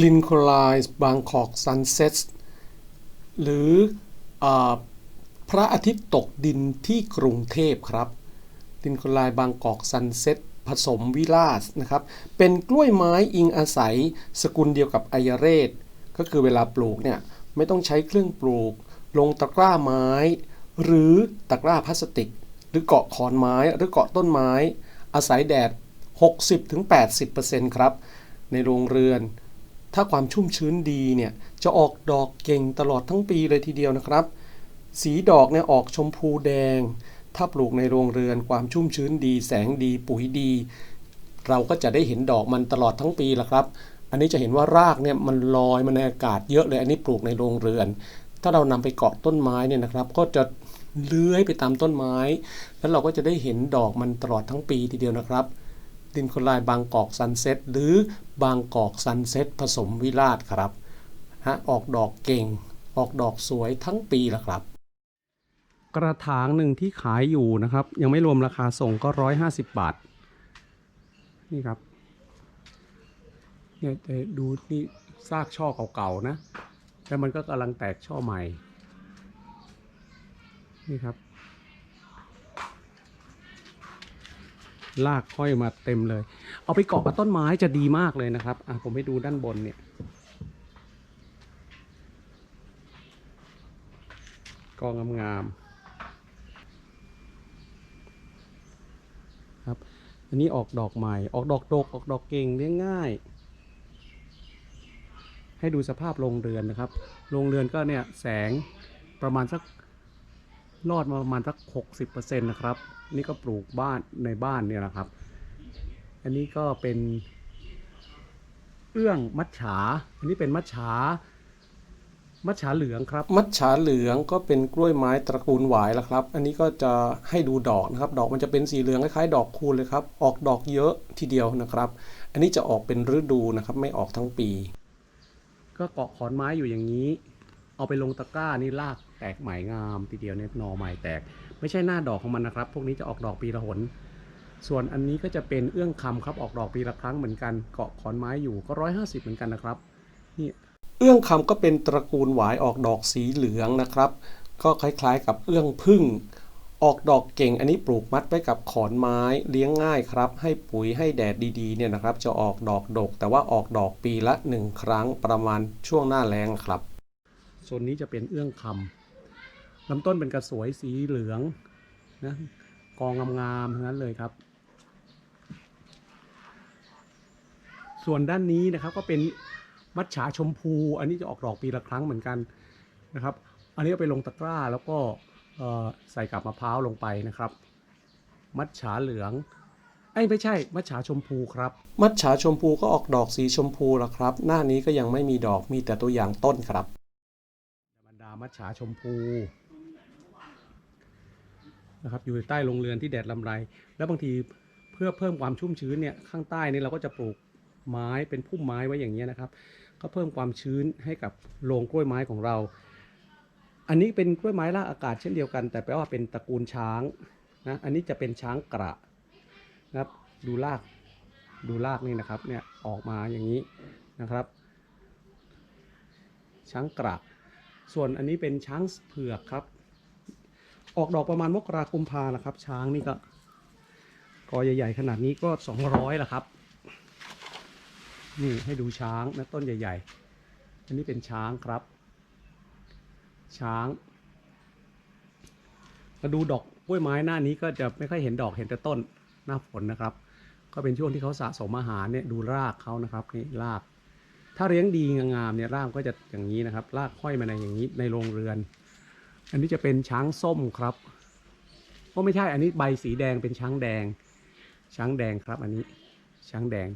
ลินโคลไลส์บางกอกซันเซ็ตหรืออพระอาทิตย์ตกดินที่กรุงเทพครับ ลินโคลไลบางกอกซันเซ็ตผสมวิลาสนะครับ เป็นกล้วยไม้อิงอาศัยสกุลเดียวกับไอยเรศ ก็คือเวลาปลูกเนี่ยไม่ต้องใช้เครื่องปลูก ลงตะกร้าไม้ หรือตะกร้าพลาสติก หรือเกาะขอนไม้หรือเกาะต้นไม้ อาศัยแดด 60-80%ครับ ในโรงเรือน ถ้าความชุ่มชื้นดีเนี่ยจะออกดอกเก่งตลอดทั้งปีเลยทีเดียวนะครับ สีดอกเนี่ยออกชมพูแดง ถ้าปลูกในโรงเรือนความชุ่มชื้นดี แสงดีปุ๋ยดี เราก็จะได้เห็นดอกมันตลอดทั้งปีละครับ อันนี้จะเห็นว่ารากเนี่ยมันลอยมาในอากาศเยอะเลย อันนี้ปลูกในโรงเรือน ถ้าเรานำไปเกาะต้นไม้เนี่ยนะครับ ก็จะเลื้อยไปตามต้นไม้ แล้วเราก็จะได้เห็นดอกมันตลอดทั้งปีทีเดียวนะครับ ดินโคลายบางกอกซันเซ็ตหรือบางกอกซันเซ็ตผสมวิลาศครับฮะออกดอกเก่ง ออกดอกสวยทั้งปีละครับ กระถางหนึ่งที่ขายอยู่นะครับ ยังไม่รวมราคาส่งก็ร้อยห้าสิบบาท นี่ครับเนี่ยแต่ดูนี่ซากช่อเก่าๆนะแล้วมันก็กำลังแตกช่อใหม่ นี่ครับ ลากห้อยมาเต็มเลย เอาไปเกาะกับต้นไม้จะดีมากเลยนะครับอะผมให้ดูด้านบนเนี่ย กองงามๆครับ อันนี้ออกดอกใหม่ ออกดอกดก ออกดอกเก่งเลี้ยงง่าย ให้ดูสภาพโรงเรือนนะครับ โรงเรือนก็เนี่ยแสงประมาณสักรอดมาประมาณสัก 60%นะครับ นี่ก็ปลูกบ้านในบ้านเนี่ยนะครับ อันนี้ก็เป็นเอื้องมัดฉา อันนี้เป็นมัดฉา มัดฉาเหลืองครับ มัดฉาเหลืองก็เป็นกล้วยไม้ตระกูลหวายแล้วครับ อันนี้ก็จะให้ดูดอกนะครับ ดอกมันจะเป็นสีเหลืองคล้ายๆดอกคูณเลยครับ ออกดอกเยอะทีเดียวนะครับ อันนี้จะออกเป็นฤดูนะครับ ไม่ออกทั้งปี ก็เกาะขอนไม้อยู่อย่างนี้ เอาไปลงตะกร้านี่รากแตกใหม่งามทีเดียวเนี่ยหนอใหม่แตก ไม่ใช่หน้าดอกของมันนะครับ พวกนี้จะออกดอกปีละหน ส่วนอันนี้ก็จะเป็นเอื้องคำครับออกดอกปีละครั้งเหมือนกันเกาะขอนไม้อยู่ก็ร้อยห้าสิบเหมือนกันนะครับนี่เอื้องคำก็เป็นตระกูลหวายออกดอกสีเหลืองนะครับ ก็คล้ายๆ กับเอื้องพึ่ง ออกดอกเก่งอันนี้ปลูกมัดไว้กับขอนไม้เลี้ยงง่ายครับ ให้ปุ๋ยให้แดดดีๆเนี่ยนะครับ จะออกดอกดก แต่ว่าออกดอกปีละหนึ่งครั้งประมาณช่วงหน้าแล้งครับโซนนี้จะเป็นเอื้องคำ ลำต้นเป็นกระสวยสีเหลืองนะกองงามๆทั้งนั้นเลยครับ ส่วนด้านนี้นะครับก็เป็นมัดฉาชมพู อันนี้จะออกดอกปีละครั้งเหมือนกันนะครับ อันนี้ก็ไปลงตะกร้าแล้วก็เอ่อใส่กับมะพร้าวลงไปนะครับ มัดฉาเหลืองไอ้ยไม่ใช่ มัดฉาชมพูครับ มัดฉาชมพูก็ออกดอกสีชมพูแล้วครับ หน้านี้ก็ยังไม่มีดอกมีแต่ตัวอย่างต้นครับบรรดามัดฉาชมพู นะครับอยู่ใต้โรงเรือนที่แดดลำไร แล้วบางทีเพื่อเพิ่มความชุ่มชื้นเนี่ยข้างใต้นี่เราก็จะปลูกไม้เป็นพุ่มไม้ไว้อย่างเงี้นะครับ ก็เพิ่มความชื้นให้กับโรงกล้วยไม้ของเรา อันนี้เป็นกล้วยไม้รากอากาศเช่นเดียวกัน แต่แปลว่าเป็นตระกูลช้างนะอันนี้จะเป็นช้างกระนะครับดูรากดูรากนี่นะครับเนี่ยออกมาอย่างนี้นะครับ ช้างกระส่วนอันนี้เป็นช้างเผือกครับ ออกดอกประมาณมกราคมพานะครับ ช้างนี่ก็กอใหญ่ ๆ ขนาดนี้ก็200ละครับ นี่ให้ดูช้างนะต้นใหญ่ ๆ อันนี้เป็นช้างครับ ช้างมาดูดอกกล้วยไม้หน้านี้ก็จะไม่ค่อยเห็นดอกเห็นแต่ต้นหน้าฝนนะครับ ก็เป็นช่วงที่เขาสะสมอาหารเนี่ยดูรากเขานะครับนี่ราก ถ้าเลี้ยงดีงามๆเนี่ยรากก็จะอย่างนี้นะครับ รากห้อยมาในอย่างนี้ในโรงเรือน อันนี้จะเป็นช้างส้มครับก็ไม่ใช่อันนี้ใบสีแดงเป็นช้างแดง ช้างแดงครับ อันนี้ช้างแดง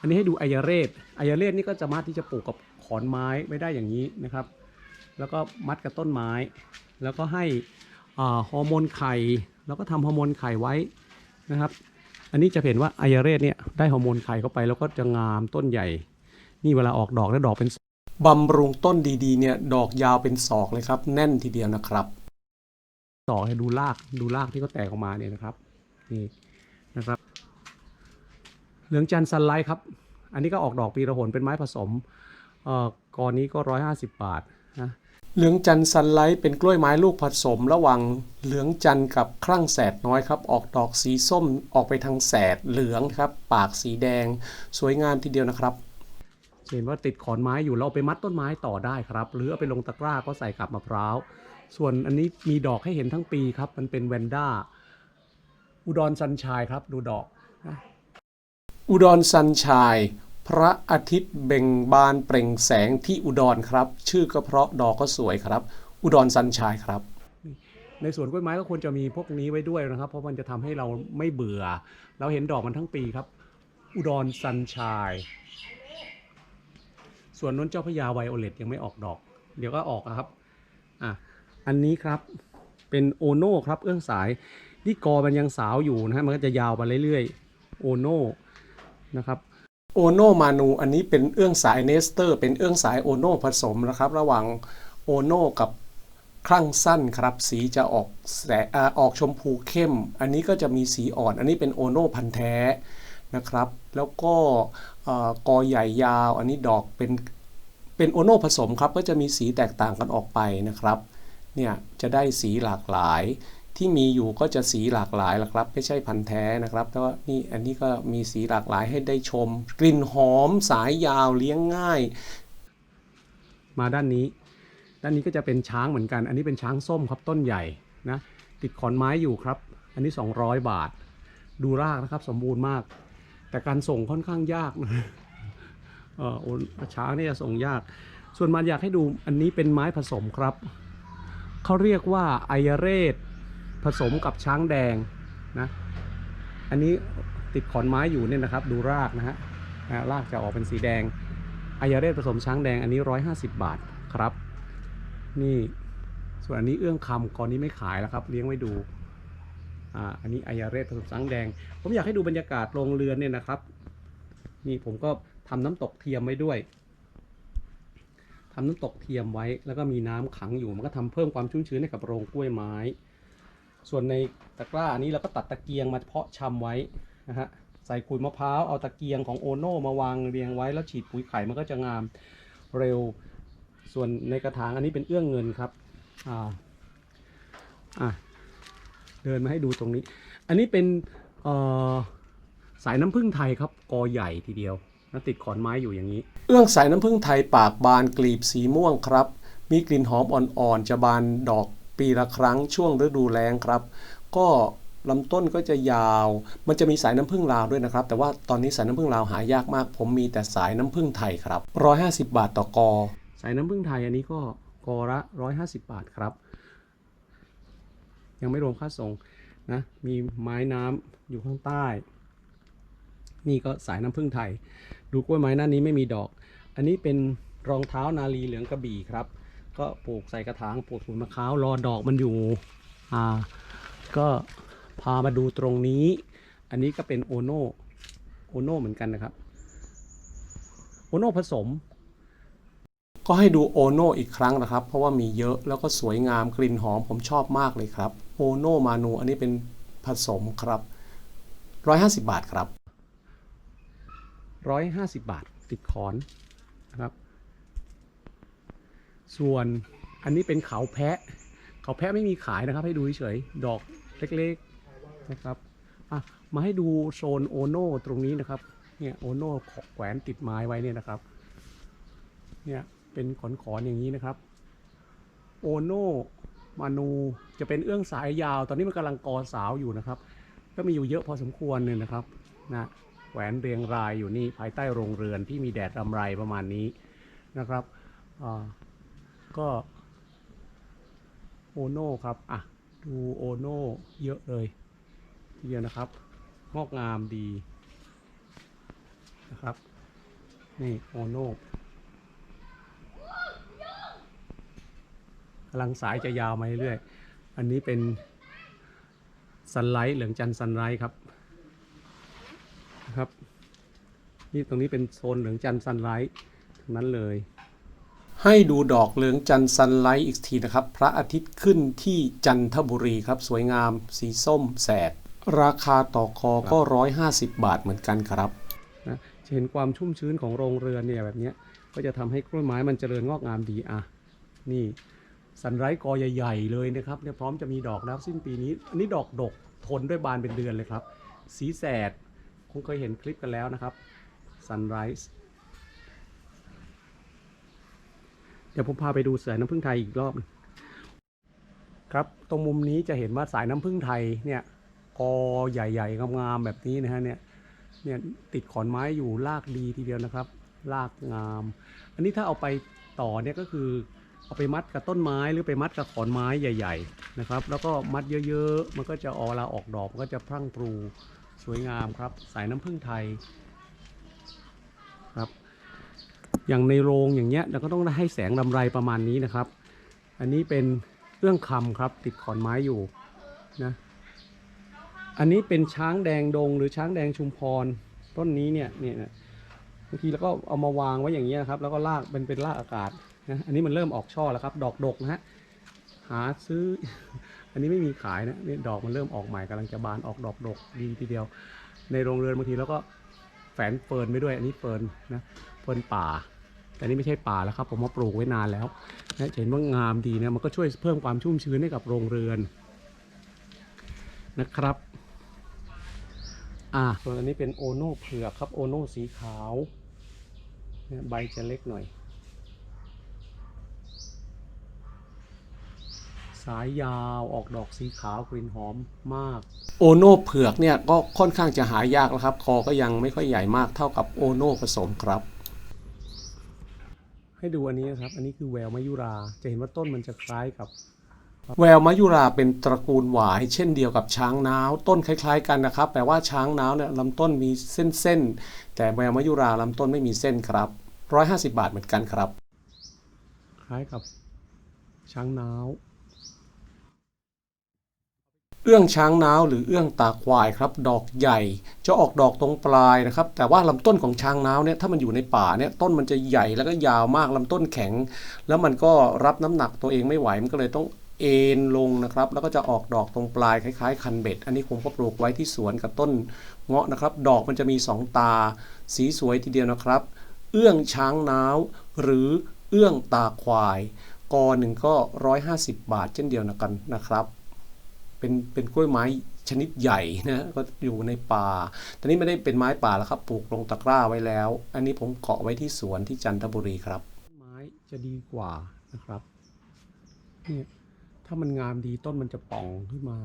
อันนี้ให้ดูไอยาเรศไอยาเรศนี่ก็จะมาที่จะปลูกกับขอนไม้ไม่ได้อย่างนี้นะครับ แล้วก็มัดกับต้นไม้ แล้วก็ให้ฮอร์โมนไข่แล้วก็ทำฮอร์โมนไข่ไว้นะครับ อันนี้จะเห็นว่าไอยาเรศเนี่ยได้ฮอร์โมนไข่เข้าไปแล้วก็จะงามต้นใหญ่ นี่เวลาออกดอกแล้วดอกเป็น บำรุงต้นดีๆ เนี่ยดอกยาวเป็นศอกเลยครับ แน่นทีเดียวนะครับศอกให้ดูรากดูรากที่เขาแตกออกมาเนี่ยนะครับนี่นะครับ เหลืองจันทร์ซันไลท์ครับ อันนี้ก็ออกดอกปีละหนเป็นไม้ผสมเอ่อกอนี้ก็ 150 บาทนะเหลืองจันทร์ซันไลท์เป็นกล้วยไม้ลูกผสม ระหว่างเหลืองจันทร์กับครั่งแสดน้อยครับ ออกดอกสีส้มออกไปทางแสดเหลืองครับ ปากสีแดง สวยงามทีเดียวนะครับ เห็นว่าติดขอนไม้อยู่เราเอาไปมัดต้นไม้ต่อได้ครับ หรือเอาไปลงตะกร้าก็ใส่กับมะพร้าว ส่วนอันนี้มีดอกให้เห็นทั้งปีครับ มันเป็นแวนด้า อุดรซันชายครับ ดูดอกนะอุดรซันชาย พระอาทิตย์เบ่งบานเปล่งแสงที่อุดรครับ ชื่อก็เพราะดอกก็สวยครับ อุดรซันชายครับในสวนกล้วยไม้ก็ควรจะมีพวกนี้ไว้ด้วยนะครับ เพราะมันจะทำให้เราไม่เบื่อ เราเห็นดอกมันทั้งปีครับ อุดรซันชาย ส่วนนนเจ้าพญาไวโอเลตยังไม่ออกดอก เดี๋ยวก็ออกอะครับอะอันนี้ครับเป็นโอโน่ครับเอื้องสายนี่กอมันยังสาวอยู่นะฮะมันก็จะยาวไปเรื่อยๆโอโน่นะครับโอโนมานูอันนี้เป็นเอื้องสายเนสเตอร์ เป็นเอื้องสายโอโนผสมนะครับ ระหว่างโอโนกับครั่งสั้นครับ สีจะออกแสอออกชมพูเข้ม อันนี้ก็จะมีสีอ่อน อันนี้เป็นโอโนพันธุ์แท้นะครับ แล้วก็ กอใหญ่ยาว อันนี้ดอกเป็นเป็นโอโนผสมครับ ก็จะมีสีแตกต่างกันออกไปนะครับ เนี่ยจะได้สีหลากหลายที่มีอยู่ก็จะสีหลากหลายละครับ ไม่ใช่พันธุ์แท้นะครับแล้วก็นี่อันนี้ก็มีสีหลากหลายให้ได้ชม กลิ่นหอมสายยาวเลี้ยงง่าย มาด้านนี้ ด้านนี้ก็จะเป็นช้างเหมือนกัน อันนี้เป็นช้างส้มครับต้นใหญ่นะติดขอนไม้อยู่ครับ อันนี้ 200 บาท ดูรากนะครับ สมบูรณ์มาก แต่การส่งค่อนข้างยากนะเออโอนช้างเนี่ยส่งยาก ส่วนมันอยากให้ดูอันนี้เป็นไม้ผสมครับ เขาเรียกว่าไอยเรศผสมกับช้างแดงนะ อันนี้ติดขอนไม้อยู่เนี่ยนะครับ ดูรากนะฮะนะรากจะออกเป็นสีแดงไอยเรศผสมช้างแดงอันนี้ 150 บาทครับ นี่ส่วนอันนี้เอื้องคำก่อนนี้ไม่ขายแล้วครับ เลี้ยงไว้ดู อ่าอันนี้ไอยาเรศผสมช้างแดง ผมอยากให้ดูบรรยากาศโรงเรือนเนี่ยนะครับ นี่ผมก็ทำน้ำตกเทียมไว้ด้วยทำน้ำตกเทียมไว้ แล้วก็มีน้ำขังอยู่มันก็ทำเพิ่มความชุ่มชื้นให้กับโรงกล้วยไม้ ส่วนในตะกร้าอันนี้เราก็ตัดตะเกียงมาเพาะชำไว้นะฮะใส่ขุยมะพร้าวเอาตะเกียงของโอโน่มาวางเรียงไว้แล้วฉีดปุ๋ยไข่มันก็จะงามเร็วส่วนในกระถางอันนี้เป็นเอื้องเงินครับอ่าอะ เดินมาให้ดูตรงนี้ อันนี้เป็นเอ่อสายน้ำผึ้งไทยครับกอใหญ่ทีเดียวแล้วติดขอนไม้อยู่อย่างนี้ เอื้องสายน้ำผึ้งไทยปากบานกลีบสีม่วงครับ มีกลิ่นหอมอ่อนๆจะบานดอกปีละครั้งช่วงฤดูแล้งครับ ก็ลำต้นก็จะยาว มันจะมีสายน้ำผึ้งลาวด้วยนะครับ แต่ว่าตอนนี้สายน้ำผึ้งลาวหายากมาก ผมมีแต่สายน้ำผึ้งไทยครับ 150 บาทต่อกอ สายน้ำผึ้งไทยอันนี้ก็กอละ 150 บาทครับ ยังไม่รวมค่าส่งนะมีไม้น้ำอยู่ข้างใต้ นี่ก็สายน้ำผึ้งไทย ดูกล้วยไม้หน้านี้ไม่มีดอก อันนี้เป็นรองเท้านาลีเหลืองกระบี่ครับ ก็ปลูกใส่กระถางปลูกสวนมะพร้าวรอดอกมันอยู่อ่าก็พามาดูตรงนี้ อันนี้ก็เป็นโอโนโอโนเหมือนกันนะครับโอโนผสม ก็ให้ดูโอโนอีกครั้งนะครับ เพราะว่ามีเยอะแล้วก็สวยงามกลิ่นหอมผมชอบมากเลยครับ โอโนมานูอันนี้เป็นผสมครับ 150 บาทครับ 150 บาทติดขอนนะครับ ส่วนอันนี้เป็นเขาแพะ เขาแพะไม่มีขายนะครับ ให้ดูเฉยๆดอกเล็กๆนะครับอะมาให้ดูโซนโอโนตรงนี้นะครับเนี่ยโอโนแขวนติดไม้ไว้เนี่ยนะครับ เนี่ยเป็นขอนๆอย่างนี้นะครับ โอโน มานูจะเป็นเอื้องสายยาว ตอนนี้มันกำลังกอสาวอยู่นะครับ ก็มีอยู่เยอะพอสมควรเลยนะครับนะแหวนเรียงรายอยู่นี่ภายใต้โรงเรือนที่มีแดดรำไรประมาณนี้นะครับก็โอโน่ครับอะดูโอโน่เยอะเลยทีเดียวนะครับงอกงามดีนะครับนี่โอโน่กำ ลังสายจะยาวมาเรื่อยๆอันนี้เป็นซันไลท์เหลืองจันทร์ซันไลท์ครับนะครับ นี่ตรงนี้เป็นโซนเหลืองจันทร์ซันไลท์ทั้งนั้นเลย ให้ดูดอกเหลืองจันทร์ซันไลท์อีกทีนะครับ พระอาทิตย์ขึ้นที่จันทบุรีครับ สวยงาม สีส้มแสด ราคาต่อคอก็ 150 บาทเหมือนกันครับนะจะเห็นความชุ่มชื้นของโรงเรือนเนี่ยแบบเนี้ยก็จะทำให้กล้วยไม้มันเจริญงอกงามดีอะนี่ สันไรกอใหญ่ๆเลยนะครับเนี่ยพร้อมจะมีดอกแล้วสิ้นปีนี้ อันนี้ดอกดกทนด้วยบานเป็นเดือนเลยครับ สีแสดคงเคยเห็นคลิปกันแล้วนะครับ Sunrise เดี๋ยวผมพาไปดูสายน้ำผึ้งไทยอีกรอบหนึ่งครับตรงมุมนี้จะเห็นว่าสายน้ำผึ้งไทยเนี่ยกอใหญ่ๆงามๆแบบนี้นะฮะเนี่ยเนี่ยติดขอนไม้อยู่รากดีทีเดียวนะครับรากงาม อันนี้ถ้าเอาไปต่อเนี่ยก็คือ เอาไปมัดกับต้นไม้หรือไปมัดกับขอนไม้ใหญ่ ๆนะครับ แล้วก็มัดเยอะๆ มันก็จะออลาออกดอกมันก็จะพรั่งพรูสวยงามครับ สายน้ำผึ้งไทยครับ อย่างในโรงอย่างเงี้ยเราก็ต้องให้แสงลำไรประมาณนี้นะครับ อันนี้เป็นเอื้องคำครับ ติดขอนไม้อยู่นะอันนี้เป็นช้างแดงดงหรือช้างแดงชุมพรต้นนี้เนี่ยเนี่ยบางทีเราก็เอามาวางไว้อย่างเงี้ยนะครับ แล้วก็ลากเป็นเป็นลากอากาศ นะอันนี้มันเริ่มออกช่อแล้วครับ ดอกดกนะฮะหาซื้อ อันนี้ไม่มีขายนะนี่ดอกมันเริ่มออกใหม่กำลังจะบานออกดอกดกดีทีเดียว ในโรงเรือนบางทีแล้วก็แฝนเฟิร์นไปด้วย อันนี้เฟิร์นนะเฟิร์นป่า แต่นี่ไม่ใช่ป่าแล้วครับผมมาปลูกไว้นานแล้วนะเห็นว่างามดีนะมันก็ช่วยเพิ่มความชุ่มชื้นให้กับโรงเรือนนะครับอ่าส่วนอันนี้เป็นโอโน่เผือกครับโอโน่สีขาวเนี่ยใบจะเล็กหน่อย สายยาวออกดอกสีขาวกลิ่นหอมมาก โอโน่เผือกเนี่ยก็ค่อนข้างจะหายากแล้วครับ คอก็ยังไม่ค่อยใหญ่มากเท่ากับโอโน่ผสมครับ ให้ดูอันนี้นะครับ อันนี้คือแววมายุรา จะเห็นว่าต้นมันจะคล้ายกับ แววมายุราเป็นตระกูลหวาย เช่นเดียวกับช้างน้าวต้นคล้าย ๆ กันนะครับแต่ว่าช้างน้าวเนี่ยลำต้นมีเส้นๆแต่แววมายุราลำต้นไม่มีเส้นครับ150 บาทเหมือนกันครับ คล้ายกับช้างน้าว เอื้องช้างน้าวหรือเอื้องตาควายครับดอกใหญ่ จะออกดอกตรงปลายนะครับ แต่ว่าลำต้นของช้างน้าวเนี่ยถ้ามันอยู่ในป่าเนี่ยต้นมันจะใหญ่แล้วก็ยาวมากลำต้นแข็ง แล้วมันก็รับน้ำหนักตัวเองไม่ไหวมันก็เลยต้องเอ็นลงนะครับ แล้วก็จะออกดอกตรงปลายคล้ายๆ คันเบ็ด อันนี้ผมก็ปลูกไว้ที่สวนกับต้นเงาะนะครับ ดอกมันจะมีสองตา สีสวยทีเดียวนะครับ เอื้องช้างน้าวหรือเอื้องตาควายกอหนึ่งก็ 150 บาทเช่นเดียวกันนะครับ เป็นเป็นกล้วยไม้ชนิดใหญ่นะก็อยู่ในป่า ตอนนี้ไม่ได้เป็นไม้ป่าแล้วครับ ปลูกลงตะกร้าไว้แล้ว อันนี้ผมเกาะไว้ที่สวนที่จันทบุรีครับ ไม้จะดีกว่านะครับเนี่ยถ้ามันงามดีต้นมันจะป่องขึ้นมา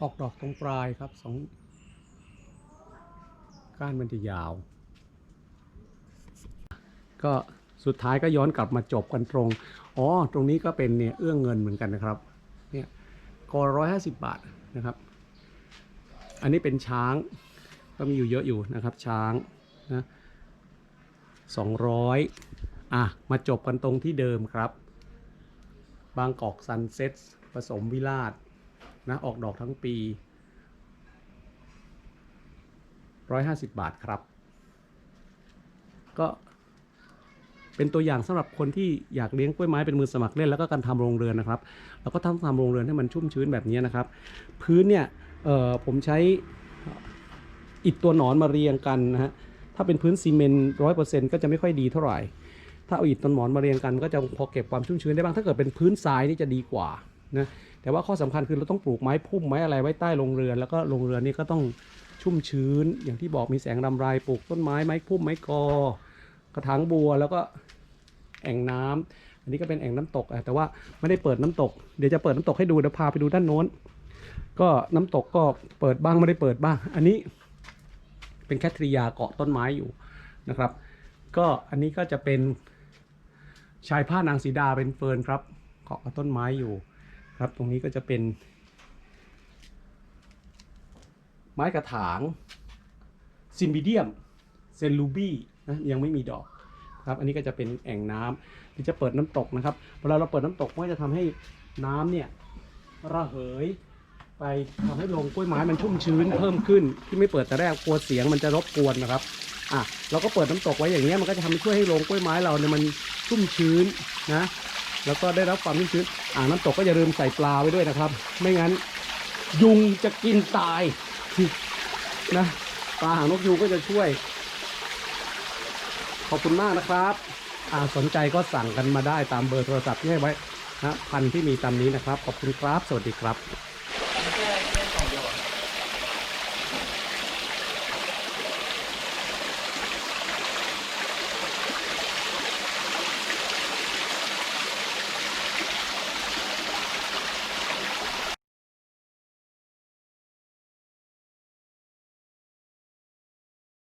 ออกดอกตรงปลายครับสองก้านมันจะยาว ก็สุดท้ายก็ย้อนกลับมาจบกันตรง อ๋อ ตรงนี้ก็เป็นเนี่ยเอื้องเงินเหมือนกันนะครับ กอร้อยห้าสิบบาทนะครับ อันนี้เป็นช้างก็มีอยู่เยอะอยู่นะครับช้างนะสองร้อยอะ มาจบกันตรงที่เดิมครับ บางกอกซันเซ็ตผสมวิลาศนะออกดอกทั้งปี 150 บาทครับ ก็ เป็นตัวอย่างสำหรับคนที่อยากเลี้ยงกล้วยไม้เป็นมือสมัครเล่นแล้วก็การทำโรงเรือนนะครับแล้วก็ทำทำโรงเรือนให้มันชุ่มชื้นแบบนี้นะครับ พื้นเนี่ยเอ่อผมใช้อิฐตัวหนอนมาเรียงกันนะฮะถ้าเป็นพื้นซีเมนต์ร้อยเปอร์เซ็นต์ก็จะไม่ค่อยดีเท่าไหร่ ถ้าเอาอิฐต้นหมอนมาเรียงกันก็จะพอเก็บความชุ่มชื้นได้บ้าง ถ้าเกิดเป็นพื้นทรายนี่จะดีกว่านะ แต่ว่าข้อสำคัญคือเราต้องปลูกไม้พุ่มไม้อะไรไว้ใต้โรงเรือน แล้วก็โรงเรือนนี่ก็ต้องชุ่มชื้น อย่างที่บอกมีแสงรำไรปลูกต้นไม้ไม้พุ่มไม้กอกระถางบัวแล้วก็ แอ่งน้ำอันนี้ก็เป็นแอ่งน้ำตกแต่ว่าไม่ได้เปิดน้ำตก เดี๋ยวจะเปิดน้ำตกให้ดูเดี๋ยวพาไปดูด้านโน้น ก็น้ำตกก็เปิดบ้างไม่ได้เปิดบ้าง อันนี้เป็นแคทริยาเกาะต้นไม้อยู่นะครับ ก็อันนี้ก็จะเป็นชายผ้านางสีดาเป็นเฟิร์นครับเกาะกับต้นไม้อยู่ครับ ตรงนี้ก็จะเป็น ไม้กระถางซิมบิเดียมเซนลูบี้นะยังไม่มีดอก ครับ อันนี้ก็จะเป็นแอ่งน้ำที่จะเปิดน้ำตกนะครับเวลาเราเปิดน้ำตกมันก็จะทำให้น้ำเนี่ยระเหยไปทำให้โรงกล้วยไม้มันชุ่มชื้นเพิ่มขึ้นที่ไม่เปิดแต่แรกกลัวเสียงมันจะรบกวนนะครับอะเราก็เปิดน้ำตกไว้อย่างเงี้มันก็จะทำให้ช่วยให้โรงกล้วยไม้เราเนี่ยมันชุ่มชื้นนะแล้วก็ได้รับความชุ่มชื้นอ่างน้ำตกก็อย่าลืมใส่ปลาไว้ด้วยนะครับ ไม่งั้น ยุงจะกินตายนะปลาหางนกยูงก็จะช่วย ขอบคุณมากนะครับอาสนใจก็สั่งกันมาได้ตามเบอร์โทรศัพท์ที่ให้ไว้นะพันที่มีตามนี้นะครับ ขอบคุณครับ สวัสดีครับ